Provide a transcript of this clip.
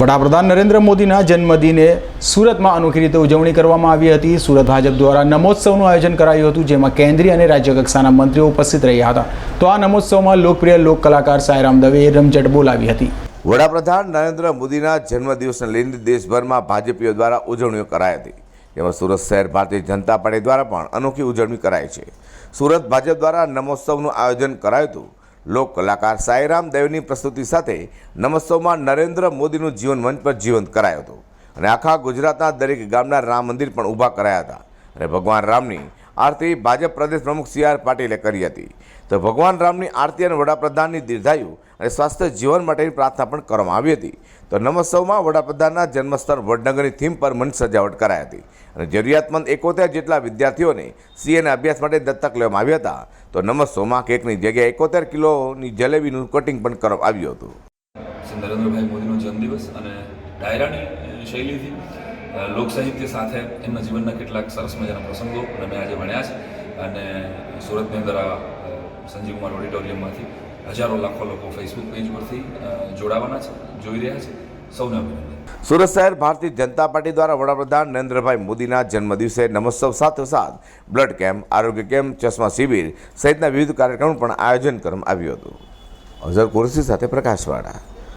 વડાપ્રધાન નરેન્દ્ર મોદીના જન્મદિને સુરતમાં અનોખી રીતે ઉજવણી કરવામાં આવી હતી. સુરત ભાજપ દ્વારા નમોત્સવનું આયોજન કરાયું હતું, જેમાં કેન્દ્રીય અને રાજ્ય કક્ષાના મંત્રીઓ ઉપસ્થિત રહ્યા હતા. તો આ નમોત્સવમાં લોકપ્રિય લોક કલાકાર સાયરામ દવેએ રમઝટ બોલાવી હતી. વડાપ્રધાન નરેન્દ્ર મોદીના જન્મદિવસને લઈને દેશભરમાં ભાજપીઓ દ્વારા ઉજવણીઓ કરાઈ હતી. જેમાં સુરત શહેર ભારતીય જનતા પાર્ટી દ્વારા પણ અનોખી ઉજવણી કરાઈ છે. સુરત ભાજપ દ્વારા નમોત્સવનું આયોજન કરાયું હતું. લોક કલાકાર સાઈરામ દેવની પ્રસ્તુતિ સાથે નમસ્તોમાં નરેન્દ્ર મોદીનું જીવન મંચ પર જીવંત કરાયો હતો. અને આખા ગુજરાતના દરેક ગામના રામ મંદિર પણ ઊભા કરાયા હતા. અને ભગવાન રામની આરતી ભાજપ પ્રદેશ પ્રમુખ સી આર પાટીલે કરી હતી. તો ભગવાન રામની આરતી અને વડાપ્રધાનની દીર્ઘાયુ અને સ્વાસ્થ્ય જીવન માટેની પ્રાર્થના પણ કરવામાં આવી હતી. તો નમોત્સવમાં વડાપ્રધાનના જન્મસ્થળ વડનગરની થીમ પર મંચ સજાવટ કરાઈ હતી. અને જરૂરિયાતમંદ એકોતેર જેટલા વિદ્યાર્થીઓને સીએના અભ્યાસ માટે દત્તક લેવામાં આવ્યા હતા. તો નમોત્સવમાં કેકની જગ્યાએ એકોતેર કિલોની જલેબીનું કટિંગ પણ કરવામાં આવ્યું હતું. નરેન્દ્રભાઈ મોદીનો જન્મદિવસ અને ડાયરાની શૈલીથી અ, લોક સાહિત્ય સાથે એમના જીવનના કેટલાક સરસ મજાના પ્રસંગો અમે આજે ભણ્યા છે. અને સુરતની અંદર આ સંજીવ કુમાર ઓડિટોરિયમમાંથી હજારો લાખો લોકો ફેસબુક પેજ પરથી જોડાવાના છે જોઈ રહ્યા છે. સૌને અભિનંદન. સુરત શહેર ભારતીય જનતા પાર્ટી દ્વારા વડાપ્રધાન નરેન્દ્રભાઈ મોદીના જન્મદિવસે નમોત્સવ સાથોસાથ બ્લડ કેમ્પ આરોગ્ય કેમ્પ ચશ્મા શિબિર સહિતના વિવિધ કાર્યક્રમો પણ આયોજન કરવામાં આવ્યું હતું. અઝર કુરશી સાથે પ્રકાશવાળા.